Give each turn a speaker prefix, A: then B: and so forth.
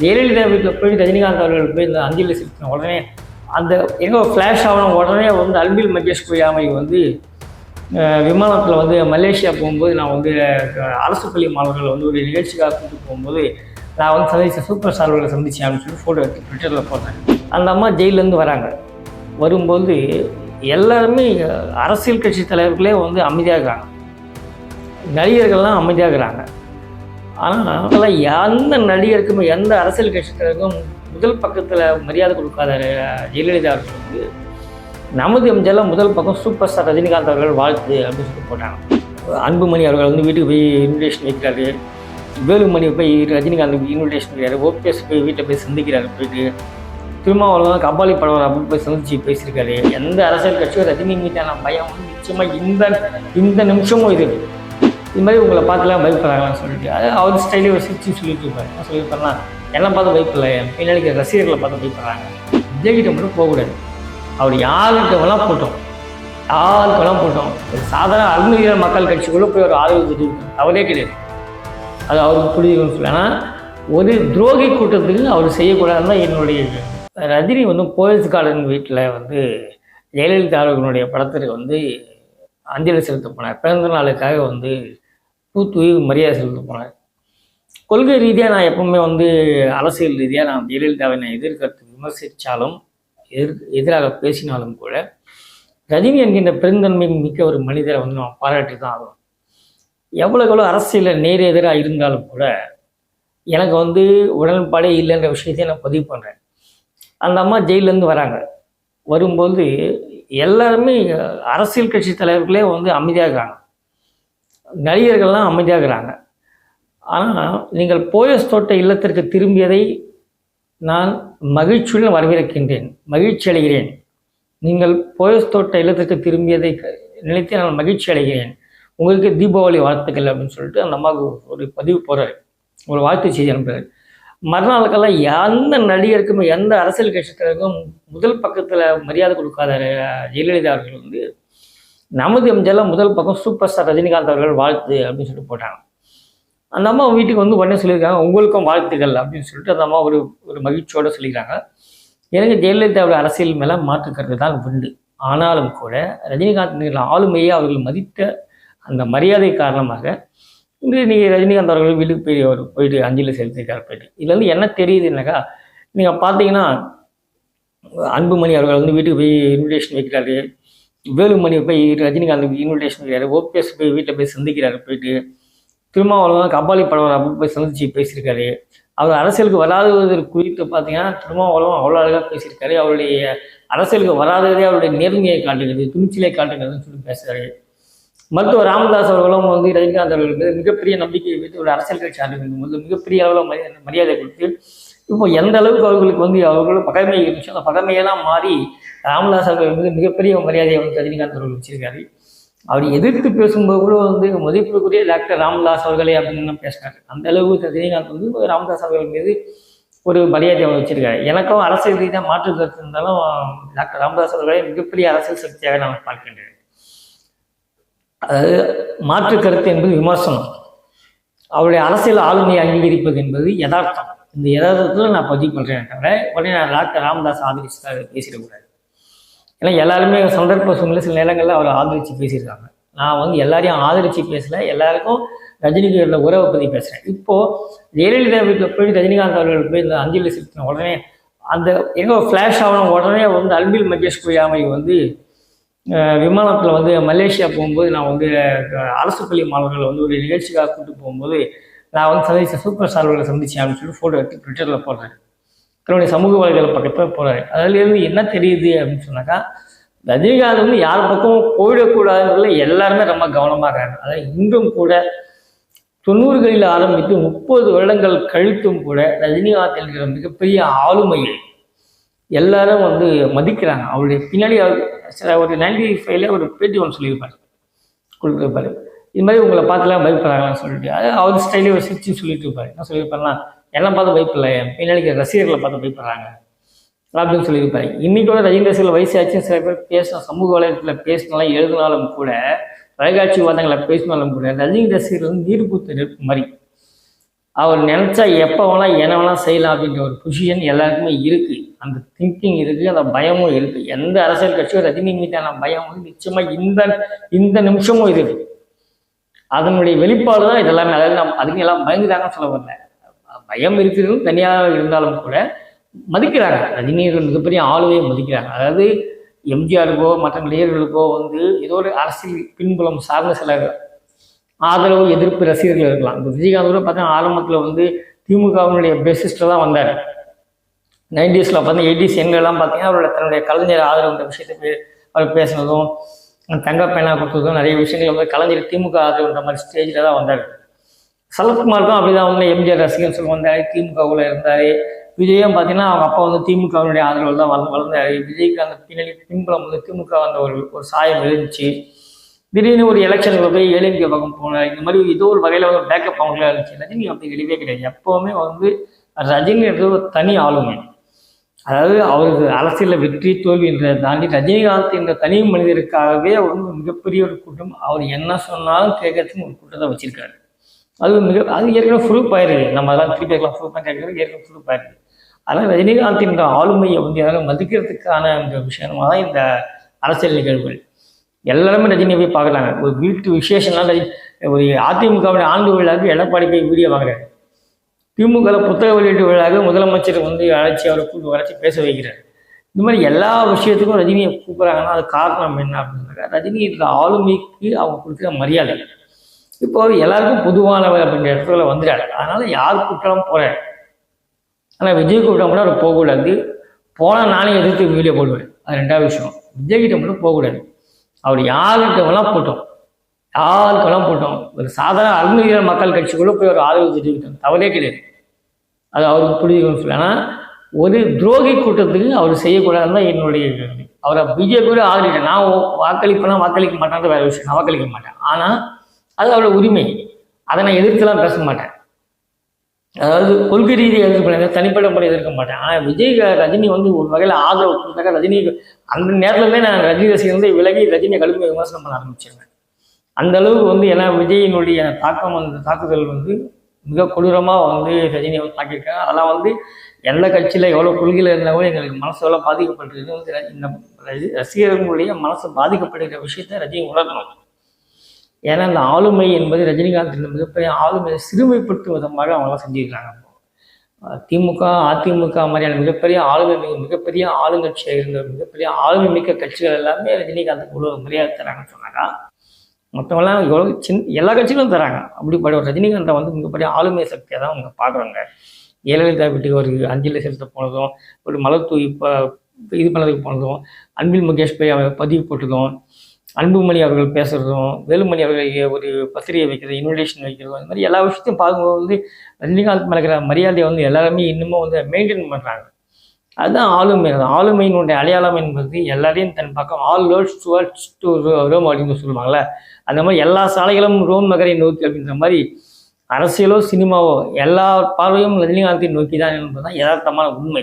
A: ஜெயலலிதா வீட்டில் போய் ரஜினிகாந்த் அவர்கள் போய் இந்த அஞ்சலி செலுத்தின உடனே அந்த எங்கே ஃப்ளாஷ் ஆகணும் உடனே வந்து அன்பில் மகேஷ் பொய்யாமை வந்து விமானத்தில் வந்து மலேசியா போகும்போது நான் வந்து அரசு பள்ளி மாணவர்கள் வந்து ஒரு நிகழ்ச்சிக்காக கூப்பிட்டு போகும்போது நான் வந்து சந்தித்த சூப்பர் ஸ்டார்களை சந்திச்சேன் அப்படின்னு சொல்லி ஃபோட்டோ எடுத்து ட்விட்டரில் போட்டேன். அந்த அம்மா ஜெயிலேருந்து வராங்க. வரும்போது எல்லாருமே அரசியல் கட்சி தலைவர்களே வந்து அமைதியாக நடிகர்கள்லாம் அமைதியாக இருக்கிறாங்க. ஆனால் அதெல்லாம் எந்த நடிகருக்கும் எந்த அரசியல் கட்சி முதல் பக்கத்தில் மரியாதை கொடுக்காத ஜெயலலிதா அவர்கள் வந்து. நமது எம்ஜிஆர்ல முதல் பக்கம் சூப்பர் ஸ்டார் ரஜினிகாந்த் அவர்கள் வாழ்த்து அப்படின்னு சொல்லி போட்டாங்க. அன்புமணி அவர்கள் வந்து வீட்டுக்கு போய் இன்விடேஷன் வைக்கிறாரு. வேலுமணி போய் ரஜினிகாந்த் இன்விடேஷன் வைக்கிறாரு. ஓபிஎஸ் போய் வீட்டை போய் சந்திக்கிறாரு போயிட்டு. திருமாவளவன் கபாலி படம் அப்படி போய் சந்திச்சு பேசியிருக்காரு. எந்த அரசியல் கட்சியும் ரஜினி மீதான பயம் வந்து நிச்சயமாக இந்த இந்த நிமிஷமும் இது. இது மாதிரி உங்களை பார்த்துலாம் பயப்படுறாங்களான்னு சொல்லிட்டு. அது அவர் ஸ்டைலே ஒரு சிரிச்சு சொல்லிட்டு இருப்பாரு. என்ன என்ன பார்த்து பயப்படல என் பின்னாடி ரசிகர்களை பார்த்து பயப்படுறாங்க விஜய்கிட்ட மட்டும் போகக்கூடாது அவர் யாருக்கிட்டவெல்லாம் போட்டோம். யாருக்கெல்லாம் போட்டோம். ஒரு சாதாரண அருமையில மக்கள் கட்சிக்குள்ளே போய் ஒரு ஆதரவு அவரே கிடையாது. அது அவருக்கு புரியுதுன்னு சொல்லி ஆனால் ஒரு துரோகி கூட்டத்துக்கு அவர் செய்யக்கூடாதுன்னு தான் என்னுடைய ரஜினி வந்து போயஸ் கார்டன் வீட்டில் வந்து ஜெயலலிதா அவர்களுடைய படத்திற்கு வந்து அஞ்சலி செலுத்த போனார். பிறந்த நாளுக்காக வந்து பூத்து மரியாதை செலுத்த போனார் கொள்கை ரீதியாக நான் எப்பவுமே வந்து அரசியல் ரீதியாக நான் ஜெயலலிதாவை நான் எதிர்கருத்து விமர்சித்தாலும் எதிர் எதிராக பேசினாலும் கூட ரஜினி என்கின்ற பெருந்தன்மை மிக்க ஒரு மனிதரை வந்து நம்ம பாராட்டி தான் ஆகணும். எவ்வளோ எவ்வளோ அரசியலில் நேர் எதிராக இருந்தாலும் கூட எனக்கு வந்து உடன்பாடே இல்லைன்ற விஷயத்தையும் நான் பதிவு பண்ணுறேன் அந்த அம்மா ஜெயிலேருந்து வராங்க. வரும்போது எல்லாருமே அரசியல் கட்சி தலைவர்களே வந்து அமைதியாக இருக்காங்க. நடிகர்கள்லாம் அமைதியாக இருக்கிறாங்க ஆனால் நீங்கள் போயஸ் தோட்ட இல்லத்திற்கு திரும்பியதை நான் மகிழ்ச்சியுடன் வரவேற்கின்றேன் மகிழ்ச்சி அடைகிறேன். நீங்கள் போயஸ் தோட்ட இல்லத்திற்கு திரும்பியதை க- நினைத்து நான் மகிழ்ச்சி அடைகிறேன். உங்களுக்கு தீபாவளி வாழ்த்துக்கள் அப்படின்னு சொல்லிட்டு அந்த அம்மாவுக்கு ஒரு பதிவு போகிறார் ஒரு வாழ்த்து செய்தி அனுப்புகிறார் மறுநாளுக்கெல்லாம் எந்த நடிகருக்கும் எந்த அரசியல் கட்சித்தருக்கும் முதல் பக்கத்தில் மரியாதை கொடுக்காத ஜெயலலிதா அவர்கள் வந்து நமது எம்ஜிஆர்ல முதல் பக்கம் சூப்பர் ஸ்டார் ரஜினிகாந்த் அவர்கள் வாழ்த்து அப்படின்னு சொல்லிட்டு போட்டாங்க. அந்த அம்மா வீட்டுக்கு வந்து உடனே சொல்லியிருக்காங்க உங்களுக்கும் வாழ்த்துக்கள் அப்படின்னு சொல்லிட்டு அந்த அம்மா ஒரு ஒரு மகிழ்ச்சியோடு சொல்லியிருக்காங்க எனக்கு ஜெயலலிதாவுடைய அரசியல் மேலே மாற்றுக்கிறது தான் உண்டு. ஆனாலும் கூட ரஜினிகாந்த் ஆளுமையை அவர்கள் மதித்த அந்த மரியாதை காரணமாக இன்று நீங்கள் ரஜினிகாந்த் அவர்கள் வீட்டுக்கு போய் அவர் போயிட்டு அஞ்சலி செலுத்திருக்கார் போயிட்டு. இதில் வந்து என்ன தெரியுதுன்னாக்கா நீங்கள் பார்த்தீங்கன்னா அன்புமணி அவர்கள் வந்து வீட்டுக்கு போய் இன்விடேஷன் வைக்கிறாரு. வேலுமணி போய் ரஜினிகாந்த் இன்விடேஷன் வைக்கிறாரு ஓபிஎஸ் போய் வீட்டில் போய் சந்திக்கிறாரு போயிட்டு. திருமாவளவன் கபாலி படம் அப்படி போய் சந்திச்சு பேசியிருக்காரு. அவர் அரசியலுக்கு வராதது குறித்து பார்த்தீங்கன்னா திருமாவளவன் அவ்வளோ அழகாக பேசியிருக்காரு. அவருடைய அரசியலுக்கு வராததே அவருடைய நேர்மையை காட்டுகிறது துணிச்சலை காட்டுகிறதுன்னு சொல்லி பேசுகிறாரு மருத்துவர் ராமதாஸ் அவர்களும் வந்து ரஜினிகாந்த் அவர்களுக்கு மிகப்பெரிய நம்பிக்கையை வைத்து ஒரு அரசியல் கட்சி ஆரம்பிக்கும் போது மிகப்பெரிய அளவில் மரியாதை மரியாதை கொடுத்து இப்போ எந்த அளவுக்கு அவர்களுக்கு வந்து அவர்களோட பகைமை இருந்துச்சு அந்த பகைமையெல்லாம் மாறி ராமதாஸ் அவர்கள் வந்து மிகப்பெரிய மரியாதையை வந்து ரஜினிகாந்த் அவர்கள் வச்சிருக்காரு. அவர் எதிர்த்து பேசும்போது கூட வந்து மதிப்புக்குரிய டாக்டர் ராமதாஸ் அவர்களே அப்படின்னு பேசினார் அந்த அளவுக்கு ரஜினிகாந்த் வந்து ராமதாஸ் அவர்கள் மீது ஒரு மரியாதையை அவர் வச்சிருக்காரு. எனக்கும் அரசியல் ரீதியாக மாற்று கருத்து இருந்தாலும் டாக்டர் ராமதாஸ் அவர்களே மிகப்பெரிய அரசியல் சக்தியாக நான் பார்க்கின்றேன். அதாவது மாற்று கருத்து என்பது விமர்சனம். அவருடைய அரசியல் ஆளுமையை அங்கீகரிப்பது என்பது யதார்த்தம். இந்த யதார்த்தத்தில் நான் பதிவு பண்ணுறேன் தவிர உடனே நான் டாக்டர் ராமதாஸ் ஆதரிச்சு பேசிடக்கூடாது ஏன்னா எல்லாருமே சந்தர்ப்ப சூழ்நிலை சில நேரங்களில் அவர் ஆதரித்து பேசியிருக்காங்க. நான் வந்து எல்லாரையும் ஆதரித்து பேசலை எல்லாருக்கும் ரஜினிக்கு உள்ள உறவை பற்றி பேசுகிறேன் இப்போது ஜெயலலிதா வீட்டில் போய் ரஜினிகாந்த் அவர்கள் போய் இந்த அஞ்சலி செலுத்தின உடனே அந்த எங்கே ஃப்ளாஷ் ஆகணும் உடனே வந்து அன்பில் மகேஷ் குயாமை வந்து விமானத்தில் வந்து மலேசியா போகும்போது நான் வந்து அரசு பள்ளி மாணவர்கள் வந்து ஒரு நிகழ்ச்சிக்காக கூப்பிட்டு போகும்போது நான் வந்து சந்திச்ச சூப்பர் ஸ்டார்களை சந்திச்சேன் அப்படின்னு சொல்லி ஃபோட்டோ எடுத்து ட்விட்டரில் போடுறேன். தன்னுடைய சமூக வலைதள பக்கத்தில் போகிறாரு அதுலேருந்து என்ன தெரியுது அப்படின்னு சொன்னாக்கா ரஜினிகாந்த் வந்து யார் பக்கமும் போயிடக்கூடாதுன்றதுல எல்லாருமே ரொம்ப கவனமாக இருக்காங்க. அதாவது இன்றும் கூட தொண்ணூறுகளில் ஆரம்பித்து முப்பது வருடங்கள் கழித்தும் கூட ரஜினிகாந்த் என்கிற மிகப்பெரிய ஆளுமையை எல்லாரும் வந்து மதிக்கிறாங்க. அவருடைய பின்னாடி அவர் சில ஒரு நைன்டி ஃபைவ்ல ஒரு பேட்டி ஒன்று சொல்லியிருப்பார். கொடுத்துருப்பாரு. இது மாதிரி உங்களை பார்த்துலாம் பயப்படுறாங்களான்னு சொல்லிட்டு. அது அவர் ஸ்டைலே ஒரு சிரிச்சு சொல்லிட்டு இருப்பாரு. என்ன சொல்லியிருப்பாருலாம் என்ன பார்த்து பயப்படல பின்னாடி ரசிகர்களை பார்த்து பயப்படுறாங்க அப்படின்னு சொல்லியிருப்பாரு இன்னைக்கு கூட ரஜினி ரசிகர்கள் வயசாச்சும் சில பேர் பேசின சமூக வலையத்தில் பேசினாலும் எழுதினாலும் கூட தொலைக்காட்சி வாதங்களை பேசினாலும் கூட ரஜினி ரசிகர்கள் வந்து நீர் பூத்த நெருப்பு மாதிரி. அவர் நினச்சா எப்போ வேணால் என்ன வேணால் செய்யலாம் அப்படின்ற ஒரு பொசிஷன் எல்லாருக்குமே இருக்குது அந்த திங்கிங் இருக்குது அந்த பயமும் இருக்குது எந்த அரசியல் கட்சியும் ரஜினி மீதான பயம் வந்து நிச்சயமாக இந்த இந்த நிமிஷமும் இருக்குது அதனுடைய வெளிப்பாடு தான் இதெல்லாமே. அதாவது நம்ம அதுக்கு எல்லாம் பயந்துட்டாங்கன்னு சொல்ல வரல. பயம் இருக்கிறதும் தனியாக இருந்தாலும் கூட மதிக்கிறாங்க. ரஜினிகள் மிகப்பெரிய ஆளுவையை மதிக்கிறாங்க. அதாவது எம்ஜிஆருக்கோ மற்ற நடிகர்களுக்கோ வந்து ஏதோ ஒரு அரசியல் பின்புலம் சார்ந்த சில ஆதரவு எதிர்ப்பு ரசிகர்கள் இருக்கலாம். இப்போ விஜயகாந்த் கூட பார்த்தா ஆரம்பத்தில் வந்து திமுகவினுடைய பேசிஸ்டில் தான் வந்தார். நைன்டிஸில் பார்த்தீங்கன்னா எயிட்டிஸ் எங்கெல்லாம் பார்த்தீங்கன்னா அவரோட தன்னுடைய கலைஞர் ஆதரவுன்ற விஷயத்தை அவர் பேசினதும் தங்க பேனா கொடுத்ததும் நிறைய விஷயங்கள் வந்து கலைஞர் திமுக ஆதரவுன்ற மாதிரி ஸ்டேஜில் தான் வந்தார். சரத்குமாருக்கும் அப்படிதான் வந்து எம்ஜிஆர் ரசிகன் சொல்லி வந்தார். திமுகவில் இருந்தார். விஜயும் பார்த்தீங்கன்னா அவங்க அப்பா வந்து திமுகவினுடைய ஆதரவு தான் வளர்ந்து வளர்ந்தார். விஜய்க்கு அந்த பின்னணி பின்புலம் வந்து திமுக அந்த ஒரு ஒரு சாயம் எழுந்துச்சு திடீர்னு ஒரு எலெக்ஷனுக்கு போய் ஏழைங்க பக்கம் போனார். இந்த மாதிரி ஏதோ ஒரு வகையில் ஒரு பேக்கப் அவங்களா இருந்துச்சு. ரஜினி அப்படி கிடையவே கிடையாது. எப்போவுமே வந்து ரஜினின்றது ஒரு தனி ஆளுமை. அதாவது அவருக்கு அரசியலில் வெற்றி தோல்வின்றதை தாண்டி ரஜினிகாந்த் என்ற தனி மனிதருக்காகவே வந்து மிகப்பெரிய ஒரு கூட்டம். அவர் என்ன சொன்னாலும் கேட்கறதுக்கு ஒரு கூட்டத்தை வச்சிருக்காரு. அது மிக அது ஏற்கனவே ப்ரூஃப் ஆயிருக்கு நம்ம அதெல்லாம் திருப்பி இருக்கலாம் ப்ரூஃப் பண்ணி கேட்கறது ஏற்கனவே ப்ரூஃப் ஆயிருக்கு அதனால் ரஜினிகாந்த் என்ற ஆளுமையை வந்து யாரும் மதிக்கிறதுக்கான இந்த விஷயமா தான் இந்த அரசியல் நிகழ்வுகள். எல்லாருமே ரஜினியை போய் பார்க்குறாங்க. ஒரு வீட்டு விசேஷம்லாம் ரஜினி ஒரு அதிமுகவுடைய ஆண்டு விழாவுக்கு எடப்பாடி போய் வீடியோ வாங்குறாரு. திமுக புத்தக வெளியீட்டு விழாக முதலமைச்சர் வந்து அழைச்சி அவரை கூட்டு வரைச்சி பேச வைக்கிறார். இந்த மாதிரி எல்லா விஷயத்துக்கும் ரஜினியை கூப்பிட்றாங்கன்னா அது காரணம் என்ன அப்படின்னாக்கா ரஜினி ஆளுமைக்கு அவங்க கொடுக்குற மரியாதை. இப்போ அவர் எல்லாருக்கும் பொதுவானவர் அப்படின்ற இடத்துல வந்துட்டாரு. அதனால யார் கூப்பிட்டாலும் போகிறார் ஆனால் விஜய் கூப்பிட்டா கூட அவர் போகக்கூடாது. போனால் நானே எதிர்த்து வீடியோ போடுவேன். அது ரெண்டாவது விஷயம். விஜய் கிட்ட மட்டும் போகக்கூடாது. அவர் யார்கிட்ட போட்டோம். யாருக்கு வேணால் போட்டோம். ஒரு சாதாரண அருந்ததியர் மக்கள் கட்சிக்குள்ளே போய் ஒரு ஆதரவு தெரிவித்தோம் தவறே கிடையாது. அது அவருக்கு புரியுதுன்னு சொல்லி ஆனால் ஒரு துரோகி கூட்டத்துக்கு அவர் செய்யக்கூடாதுன்னு தான் என்னுடைய அவரை பிஜேபியோட ஆதரிட்டேன் நான் வாக்களிப்பேனா வாக்களிக்க மாட்டேன் வேற விஷயம். நான் வாக்களிக்க மாட்டேன். ஆனால் அது அவரோட உரிமை. அதை நான் எதிர்த்துலாம் பேச மாட்டேன். அதாவது கொள்கை ரீதியாக எதிர்ப்பு தனிப்பட்ட முறை எதிர்க்க மாட்டேன். ஆனால் விஜய் ரஜினி வந்து ஒரு வகையில் ஆதரவு கொடுத்தாக்க ரஜினி அந்த நேரத்துலேருந்தே நான் ரஜினி ரசிகர் விலகி ரஜினியை கடுமையாக விமர்சனம் பண்ண ஆரம்பிச்சிருவேன். அந்த அளவுக்கு வந்து ஏன்னா விஜயினுடைய தாக்கம் அந்த தாக்குதல் வந்து மிக கொடூரமாக வந்து ரஜினியை வந்து தாக்கியிருக்காங்க. அதெல்லாம் வந்து எந்த கட்சியில் எவ்வளோ கொள்கையில் இருந்தால் கூட எங்களுக்கு மனசு எவ்வளோ பாதிக்கப்படுறது வந்து இந்த ரசிகர்களுடைய மனசு பாதிக்கப்படுகிற விஷயத்தை ரஜினி உணரணும். ஏன்னா அந்த ஆளுமை என்பது ரஜினிகாந்த் இந்த மிகப்பெரிய ஆளுமையை சிறுமைப்படுத்தும் விதமாக அவங்களாம் செஞ்சுருக்காங்க. திமுக அதிமுக மாதிரியான மிகப்பெரிய ஆளுமை மிக மிகப்பெரிய ஆளுங்கட்சியாக இருந்த மிகப்பெரிய ஆளுமை மிக்க கட்சிகள் எல்லாமே ரஜினிகாந்துக்கு இவ்வளோ மரியாதை தராங்கன்னு சொன்னாங்க. மற்றவெல்லாம் எவ்வளோ சின் எல்லா கட்சிகளும் தராங்க அப்படிப்பட்ட ஒரு ரஜினிகாந்தை வந்து மிகப்பெரிய ஆளுமை சக்தியாக தான் அவங்க பார்க்குறாங்க. ஜெயலலிதா வீட்டுக்கு ஒரு அஞ்சலி செலுத்த போனதும் ஒரு மலர் தூவி இப்போ இது பண்ணதுக்கு போனதும் அன்பில் முகேஷ் போய் அவர் பதிவு போட்டதும் அன்புமணி அவர்கள் பேசுகிறதும் வேலுமணி அவர்கள் ஒரு பத்திரிகை வைக்கிறது இன்விடேஷன் வைக்கிறதும் இந்த மாதிரி எல்லா விஷயத்தையும் பார்க்கும்போது ரஜினிகாந்த் மேலே மரியாதையை வந்து எல்லாருமே இன்னமும் வந்து மெயின்டைன் பண்ணுறாங்க அதுதான் ஆளுமை. அந்த ஆளுமையினுடைய அடையாளம் என்பது எல்லாரையும் தன் பக்கம் all roads towards to Rome அப்படின்னு சொல்லுவாங்கள்ல அந்த மாதிரி எல்லா சாலைகளும் ரோம் நகரை நோக்கி அப்படின்ற மாதிரி அரசியலோ சினிமாவோ எல்லா பார்வையும் ரஜினிகாந்தை நோக்கி தான் என்பதுதான் யதார்த்தமான உண்மை.